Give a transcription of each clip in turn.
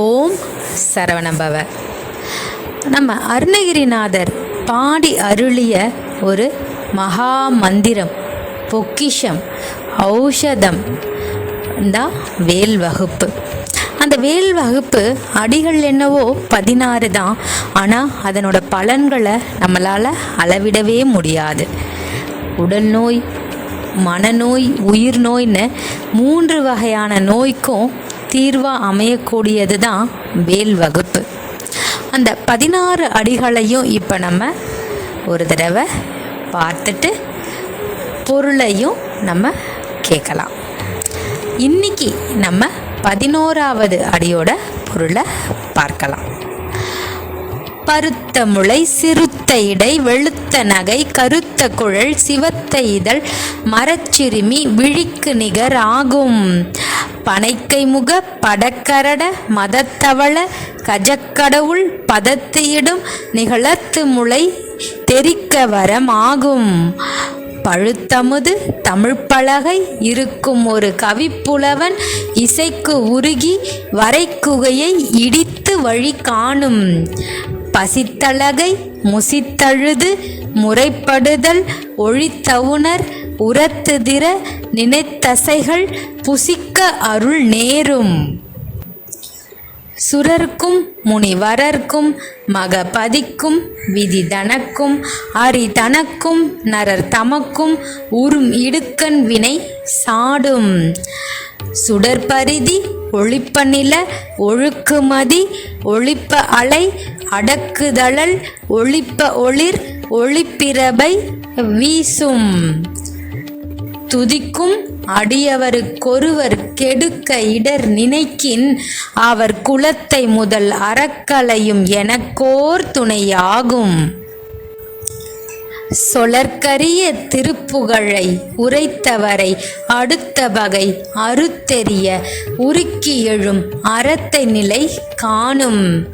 ஓம் சரவணபவ நம்ம அருணகிரிநாதர் பாடி அருளிய ஒரு மகா மந்திரம் பொக்கிஷம் ஔஷதம் தான் வேல் வகுப்பு. அந்த வேல் வகுப்பு அடிகள் என்னவோ பதினாறு தான். ஆனால் அதனோட பலன்களை நம்மளால் அளவிடவே முடியாது. உடல் நோய் மனநோய் உயிர் நோய்னு மூன்று வகையான நோய்க்கும் தீர்வாக அமையக்கூடியது தான் வேல் வகுப்பு. அந்த பதினாறு அடிகளையும் இப்போ நம்ம ஒரு தடவை பார்த்துட்டு பொருளையும் நம்ம கேட்கலாம். இன்னைக்கு நம்ம பதினோராவது அடியோட பொருளை பார்க்கலாம். பருத்த முளை சிறுத்த இடை வெளுத்த நகை கருத்த குழல் சிவத்த இதழ் மரச்சிறுமி விழிக்கு நிகர் ஆகும். பனைக்கை முக படக்கரட மதத்தவள கஜக்கடவுள் பதத்தியிடும் நிகழத்து முளை தெரிக்க வரமாகும். பழுத்தமுது தமிழ்ப்பலகை இருக்கும் ஒரு கவிப்புலவன் இசைக்கு உருகி வரைக்குகையை இடித்து வழி காணும். பசித்தழகை முசித்தழுது முறைப்படுதல் ஒழித்தவுணர் உரத்துதிர நினைத்தசைகள் புசிக்க அருள் நேரும். சுரர்க்கும் முனிவரர்க்கும் மகபதிக்கும் விதி தனக்கும் அரி தனக்கும் நரர் தமக்கும் உறும் இடுக்கண் வினை சாடும். சுடற்பரிதி ஒழிப்ப நில ஒழுக்குமதி ஒளிப்ப அலை அடக்குதழல் ஒளிப்ப ஒளிர் ஒளிப்பிரபை வீசும். துதிக்கும் அடியவருக்கொருவர் கெடுக்க இடர் நினைக்கின் அவர் குலத்தை முதல் அறக்கலையும் எனக்கோர் துணையாகும். சொலற்கரிய திருப்புகழை உரைத்தவரை அடுத்த வகை அறுத்தெறிய உருக்கி எழும் அறத்தை நிலை காணும்.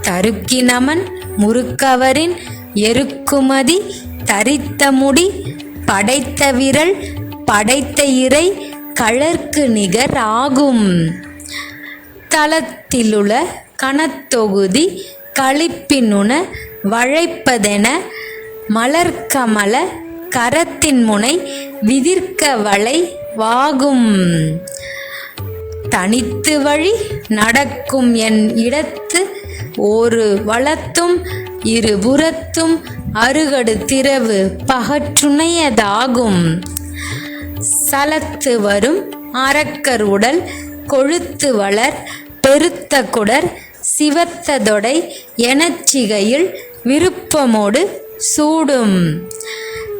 தருக்கினமன் முறுக்கவரின் எருக்குமதி தரித்த முடி படைத்த விரல் படைத்த இறை களர்க்கு நிகர் ஆகும் தளத்திலுள்ள கணத்தொகுதி களிப்பினுண வழைப்பதென மலர்கமல கரத்தின் முனை விதிர்க்க வளை வாகும். தனித்து வழி நடக்கும் என் இடத்து ஒரு வளத்தும் இருபுறத்தும் அருகடு திரவு பகற்றுணையதாகும். சலத்து வரும் அரக்கர் உடல் கொழுத்து வளர் பெருத்த குடர் சிவத்ததொடை எனச்சிகையில் விருப்பமோடு சூடும்.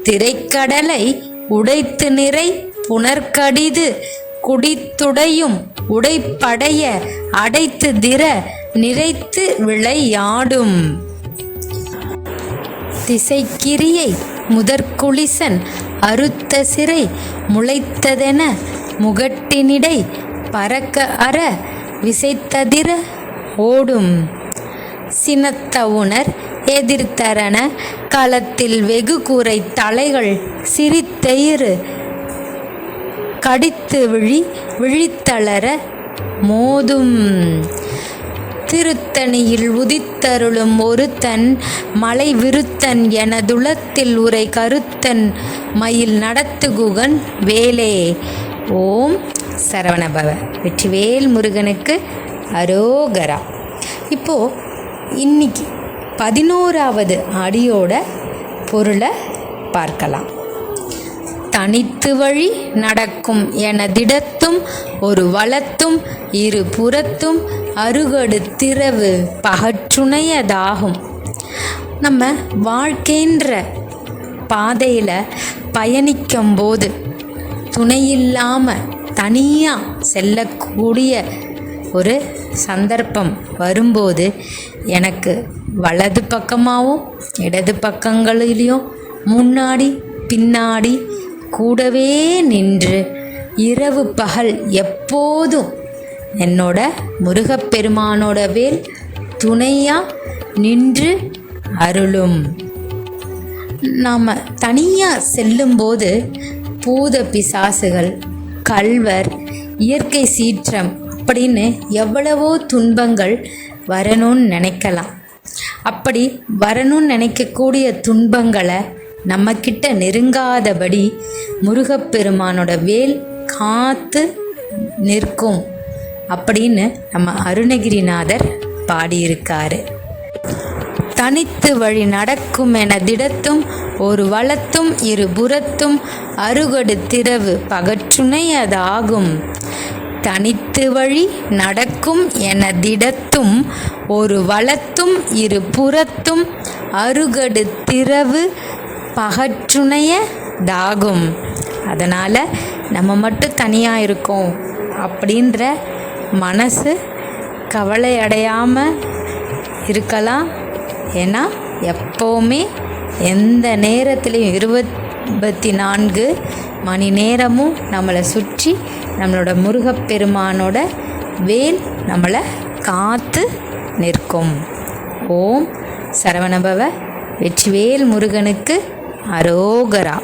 திரைக்கடலை உடைத்து நிறை புனர்கடிது குடித்துடையும் உடைப்படைய அடைத்து திர நிறைத்து விளையாடும். திசைக்கிரியை முதற்குளிசன் அறுத்த சிறை முளைத்ததென முகட்டினிடை பறக்க அற விசைத்ததிர ஓடும். சினத்த உணர் எதிர்த்தரன களத்தில் வெகு கூரை தலைகள் சிரித்தயிறு கடித்து விழி விழித்தளர மோதும். திருத்தணியில் உதித்தருளும் ஒருத்தன் மலை விருத்தன் எனதுளத்தில் உரை கருத்தன் மயில் நடத்துகுகன் வேலே. ஓம் சரவணபவ. வெற்றிவேல் முருகனுக்கு அரோகரா. இப்போ இன்னைக்கு பதினோராவது அடியோட பொருளை பார்க்கலாம். தனித்து வழி நடக்கும் எனதிடத்தும் ஒரு வளத்தும் இரு புறத்தும் அருகடு பகற்றுணையதாகும். நம்ம வாழ்க்கைன்ற பாதையில் பயணிக்கும்போது துணையில்லாமல் தனியாக செல்லக்கூடிய ஒரு சந்தர்ப்பம் வரும்போது எனக்கு வலது பக்கமாகவும் இடது பக்கங்களிலையும் முன்னாடி பின்னாடி கூடவே நின்று இரவு பகல் எப்போதும் என்னோட முருகப்பெருமானோட வேல் துணையாக நின்று அருளும். நாம் தனியாக செல்லும்போது பூத பிசாசுகள் கல்வர் இயற்கை சீற்றம் அப்படின்னு எவ்வளவோ துன்பங்கள் வரணும்னு நினைக்கலாம். அப்படி வரணும்னு நினைக்கக்கூடிய துன்பங்களை நம்மக்கிட்ட நெருங்காதபடி முருகப்பெருமானோட வேல் காத்து நிற்கும் அப்படின்னு நம்ம அருணகிரிநாதர் பாடியிருக்காரு. தனித்து வழி நடக்கும் என திடத்தும் ஒரு வளத்தும் இரு புறத்தும் அருகடு திரவு பகற்றுணை அதாகும். தனித்து வழி நடக்கும் என திடத்தும் ஒரு வளத்தும் இரு புறத்தும் அருகடு திரவு பகற்றுணைய தாகும். அதனால் நம்ம மட்டும் தனியாக இருக்கோம் அப்படின்ற மனசு கவலை அடையாமல் இருக்கலாம். ஏன்னா எப்போவுமே எந்த நேரத்துலையும் இருபத்தி நான்கு மணி நேரமும் நம்மளை சுற்றி நம்மளோட முருகப்பெருமானோட வேல் நம்மளை காத்து நிற்கும். ஓம் சரவணபவ வெற்றிவேல் முருகனுக்கு அரோகரா